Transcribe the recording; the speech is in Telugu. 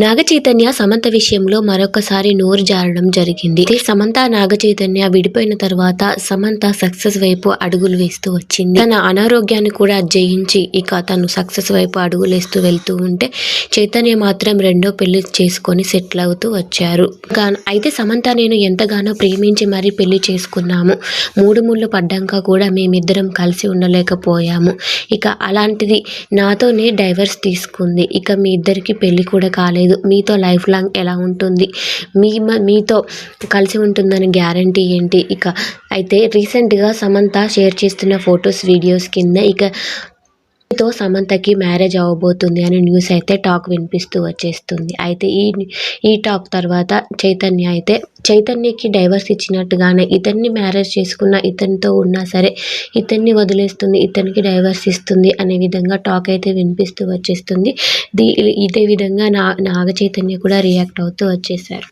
నాగ చైతన్య సమంత విషయంలో మరొకసారి నోరు జారడం జరిగింది. సమంత నాగచైతన్య విడిపోయిన తర్వాత సమంత సక్సెస్ వైపు అడుగులు వేస్తూ వచ్చింది. తన అనారోగ్యాన్ని కూడా జయించి ఇక తను సక్సెస్ వైపు అడుగులు వేస్తూ వెళ్తూ ఉంటే చైతన్య మాత్రం రెండో పెళ్ళి చేసుకొని సెటిల్ అవుతూ వచ్చారు. అయితే సమంత నేను ఎంతగానో ప్రేమించి మరీ పెళ్ళి చేసుకున్నాము. మూడు ముళ్ళు పడ్డాక కూడా మేమిద్దరం కలిసి ఉండలేకపోయాము. ఇక అలాంటిది నాతోనే డైవర్స్ తీసుకుంది. ఇక మీ ఇద్దరికి పెళ్ళి కూడా కాలేదు. మీతో లైఫ్ లాంగ్ ఎలా ఉంటుంది? మీ మ- మీతో కలిసి ఉంటుందని గ్యారంటీ ఏంటి? ఇక అయితే రీసెంట్గా సమంత షేర్ చేస్తున్న ఫొటోస్ వీడియోస్ కింద ఇక తో సమంతకి మ్యారేజ్ అవ్వబోతుంది అనే న్యూస్ అయితే టాక్ వినిపిస్తూ వచ్చేస్తుంది. అయితే ఈ ఈ టాక్ తర్వాత చైతన్య అయితే చైతన్యకి డైవర్స్ ఇచ్చినట్టుగానే ఇతన్ని మ్యారేజ్ చేసుకున్న ఇతనితో ఉన్నా సరే ఇతన్ని వదిలేస్తుంది ఇతనికి డైవర్స్ ఇస్తుంది అనే విధంగా టాక్ అయితే వినిపిస్తూ వచ్చేస్తుంది. దీ ఇదే విధంగా నా నాగ చైతన్య కూడా రియాక్ట్ అవుతూ వచ్చేసారు